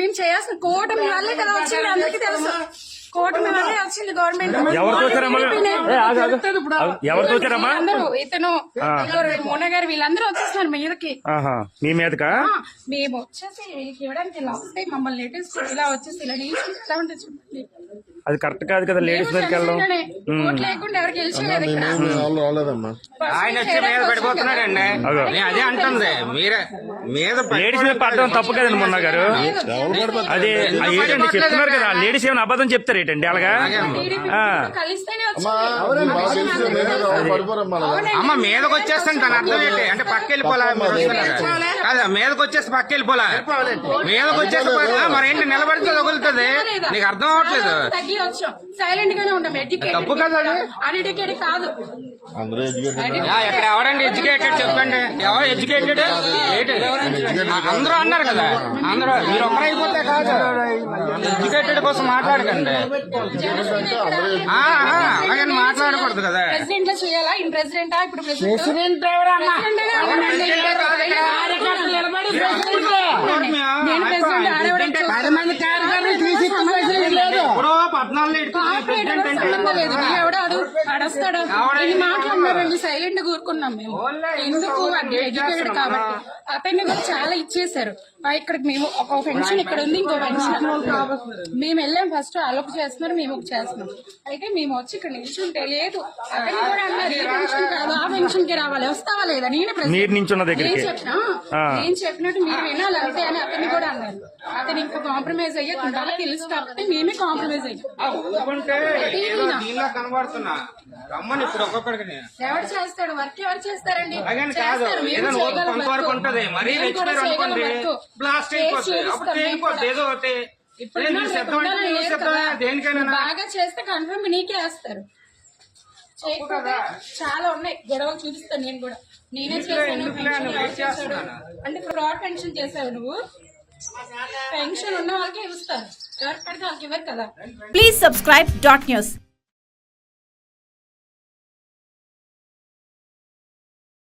మేము చేయాల్సిన కూటమి వల్లే కదా వచ్చింది అందరికీ తెలుసు. కూటమి వల్లే వచ్చింది గవర్నమెంట్. ఎవరు చూసారమ్మా? ఏ, ఆగు, ఆగు. ఆగు. ఎవరు చూసారమ్మా అందరూ ఇతను మోన గారు వీళ్ళందరూ వచ్చేస్తున్నారు మీదకి. ఆహా మీ మీదకా? ఆ, మేము వచ్చేసి వీళ్ళకి ఇవ్వడానికి లాస్ట్ టైం మమ్మల్ని లేటెస్ట్ ఇలా వచ్చేసి ఇలా ఎలా ఉంటుంది అది కరెక్ట్ కాదు కదా లేడీస్ మీదకి వెళ్ళడం. లేకుండా గెలిచేలేదు రాలేదమ్మా. ఆయన వచ్చి మీద పడిపోతున్నాడండి. అదో. నేను అదే అంటుంది. మీరే మీద పడి- లేడీస్ మీద పడడం తప్పు కదండి మొన్న గారు. అది ఏంటండి చెప్తున్నారు కదా లేడీస్ ఏమైనా అబద్ధం చెప్తారు ఏంటండి? అలాగా? టీడీపీ ఆ. కలిస్తేనే అమ్మా మీదకి వచ్చేస్తాను తన అర్థం ఏంటి? అంటే పక్క వెళ్ళిపోలా? కాదా మీదకి వచ్చేసి పక్క వెళ్ళిపోలా. మీదకి వచ్చేసి మరి ఏంటి నిలబడితే తగులుతుంది. నీకు అర్థం అవ్వట్లేదు. తగ్గి వచ్చాం. సైలెంట్ గానే ఉంటాం ఎడ్యుకేటెడ్ తప్పు? అన్ఎడ్యుకేటెడ్ కాదు. అందరూ ఎడ్యుకేటెడ్? ఆ, ఇక్కడ ఎవరండి ఎడ్యుకేటెడ్ చెప్పండి? ఎవరు ఎడ్యుకేటెడ్? అందరూ అన్నారు కదా. అందరూ మీరు ఒక్కరైపోతే కాదు. ఎడ్యుకేటెడ్ కోసం మాట్లాడకండి. అలాగని మాట్లాడకూడదు కదా. ప్రెసిడెంట్లో చేయాలా? ఇన్ ప్రెసిడెంటా? ఇప్పుడు ప్రెసిడెంట్? నేను ప్రెసిడెంట్ ఆడవడం ఎప్పుడో పద్నాలుగు ఎవడో అడు అడస్తాడు ఇన్ని మాట్లాడినారండి సైలెంట్ కూరుకున్నాం మేము. ఎందుకు ఎడ్యుకేటెడ్ కాబట్టి. అతన్ని కూడా చాలా ఇచ్చేసారు ఇక్కడ మేము ఒక పెన్షన్ ఇక్కడ ఉంది ఇంకో పెన్షన్ మేము వెళ్ళాం ఫస్ట్ అలొక చేస్తున్నారు మేము ఒక చేస్తున్నాం. అయితే మేము వచ్చి ఇక్కడ నిల్చుంటే లేదు. అతన్ని కూడా అన్నారు ఏ పెన్షన్ కాదు ఆ పెన్షన్కి రావాలి. వస్తావా లేదా? నేనే ప్రశ్న- మీరు నించున్న దగ్గరికి. నేను చెప్పినా? ఆ. నేను చెప్పినట్టు మీరు వినాలి అంతే అని అతన్ని కూడా అన్నారు. అతను ఇంకా కాంప్రమైజ్ అయ్యే తెలుసు కాబట్టి మేమే కాంప్రమైజ్ అయ్యాం. దీనిలో కనబడుతున్నా. రమ్మని ఇప్పుడు ఒక్కొక్కడికి నేను. ఎవరు చేస్తాడు? వర్క్ ఎవరు చేస్తారండి? అలాగని కాదు. చేస్తారు, మేము ఏదైనా ఓ చేయగలం కొంతవరకు వర్క్. ఉంటది. మరీ మేము కూడా రెచ్చిపోయారు అనుకోండి చేయగలం వర్క్. బ్లాస్ట్ చేసి అయిపోతుంది చూపిస్తాం అప్పుడు మేము చేయకపోతే కూడా. ఏదో ఒకటి. ఇప్పుడు నేను ఉన్నాం, శబ్దం రేపు అంటే ఉండాలని నువ్వు లేదు శబ్దమే కదా. దేనికైనా బాగా చేస్తే కన్ఫర్మ్ నీకే వేస్తారు. చేయకపోతే చాలా ఉన్నాయి. గొడవలు చూపిస్తాను నేను కూడా. నేనే చేశాను ఎందుకులే, పెన్షన్ నువ్వు ఎవరు చేశాడు? చేస్తున్నాను. అంటే ఫ్రాడ్ పెన్షన్ చేసావు నువ్వు? పెన్షన్ ఉన్న వాళ్ళకే ఇస్తారు ఎవరికి పడితే వాళ్ళకి ఇవ్వరు